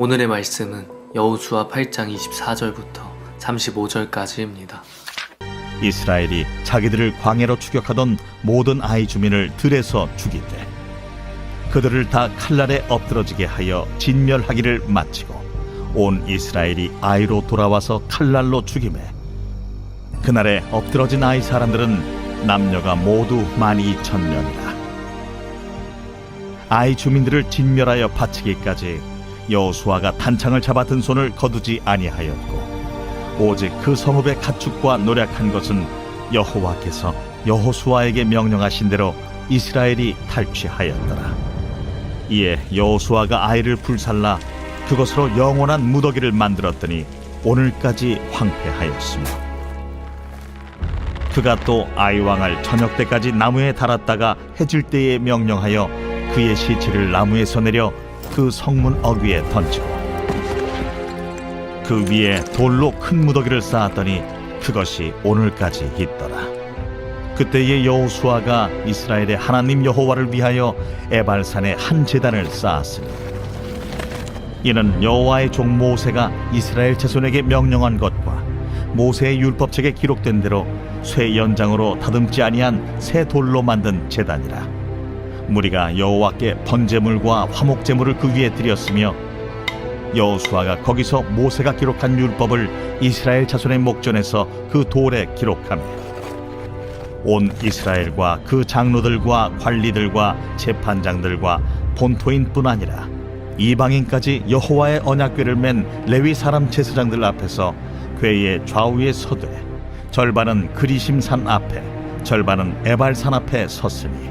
오늘의 말씀은 여호수아 8장 24절부터 35절까지입니다. 이스라엘이 자기들을 광야로 추격하던 모든 아이 주민을 들에서 죽이되 그들을 다 칼날에 엎드러지게 하여 진멸하기를 마치고 온 이스라엘이 아이로 돌아와서 칼날로 죽임에 그날에 엎드러진 아이 사람들은 남녀가 모두 만 이천 명이라 아이 주민들을 진멸하여 바치기까지 여호수아가 단창을 잡아 든 손을 거두지 아니하였고 오직 그 성읍의 가축과 노력한 것은 여호와께서 여호수아에게 명령하신 대로 이스라엘이 탈취하였더라. 이에 여호수아가 아이를 불살라 그것으로 영원한 무더기를 만들었더니 오늘까지 황폐하였으며 그가 또 아이 왕을 저녁 때까지 나무에 달았다가 해질 때에 명령하여 그의 시체를 나무에서 내려 그 성문 어귀에 던지고 그 위에 돌로 큰 무더기를 쌓았더니 그것이 오늘까지 있더라. 그때의 여호수아가 이스라엘의 하나님 여호와를 위하여 에발산에 한 제단을 쌓았으니 이는 여호와의 종 모세가 이스라엘 자손에게 명령한 것과 모세의 율법책에 기록된 대로 쇠 연장으로 다듬지 아니한 새 돌로 만든 제단이라 무리가 여호와께 번제물과 화목제물을 그 위에 드렸으며 여호수아가 거기서 모세가 기록한 율법을 이스라엘 자손의 목전에서 그 돌에 기록하며 온 이스라엘과 그 장로들과 관리들과 재판장들과 본토인뿐 아니라 이방인까지 여호와의 언약궤를 맨 레위 사람 제사장들 앞에서 궤의 좌우에 서되 절반은 그리심산 앞에 절반은 에발산 앞에 섰으니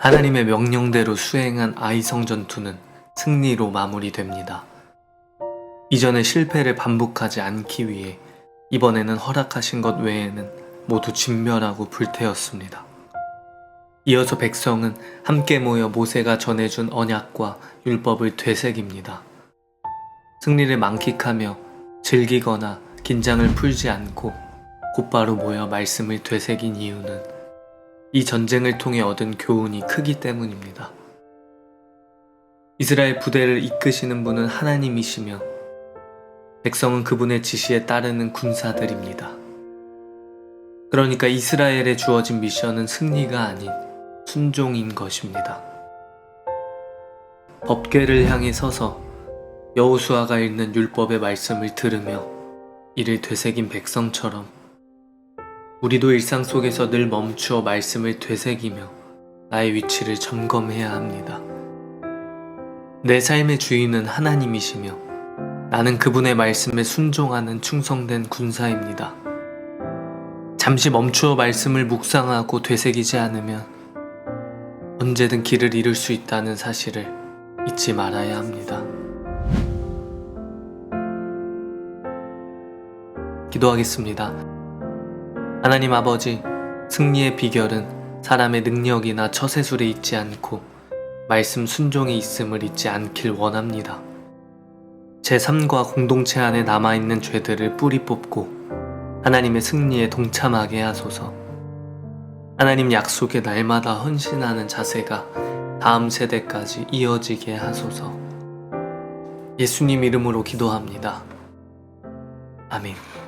하나님의 명령대로 수행한 아이성 전투는 승리로 마무리됩니다. 이전의 실패를 반복하지 않기 위해 이번에는 허락하신 것 외에는 모두 진멸하고 불태웠습니다. 이어서 백성은 함께 모여 모세가 전해준 언약과 율법을 되새깁니다. 승리를 만끽하며 즐기거나 긴장을 풀지 않고 곧바로 모여 말씀을 되새긴 이유는 이 전쟁을 통해 얻은 교훈이 크기 때문입니다. 이스라엘 부대를 이끄시는 분은 하나님이시며 백성은 그분의 지시에 따르는 군사들입니다. 그러니까 이스라엘에 주어진 미션은 승리가 아닌 순종인 것입니다. 법궤를 향해 서서 여호수아가 읽는 율법의 말씀을 들으며 이를 되새긴 백성처럼 우리도 일상 속에서 늘 멈추어 말씀을 되새기며 나의 위치를 점검해야 합니다. 내 삶의 주인은 하나님이시며 나는 그분의 말씀에 순종하는 충성된 군사입니다. 잠시 멈추어 말씀을 묵상하고 되새기지 않으면 언제든 길을 잃을 수 있다는 사실을 잊지 말아야 합니다. 기도하겠습니다. 하나님 아버지, 승리의 비결은 사람의 능력이나 처세술에 있지 않고 말씀 순종에 있음을 잊지 않길 원합니다. 제 삶과 공동체 안에 남아있는 죄들을 뿌리 뽑고 하나님의 승리에 동참하게 하소서. 하나님 약속의 날마다 헌신하는 자세가 다음 세대까지 이어지게 하소서. 예수님 이름으로 기도합니다. 아멘.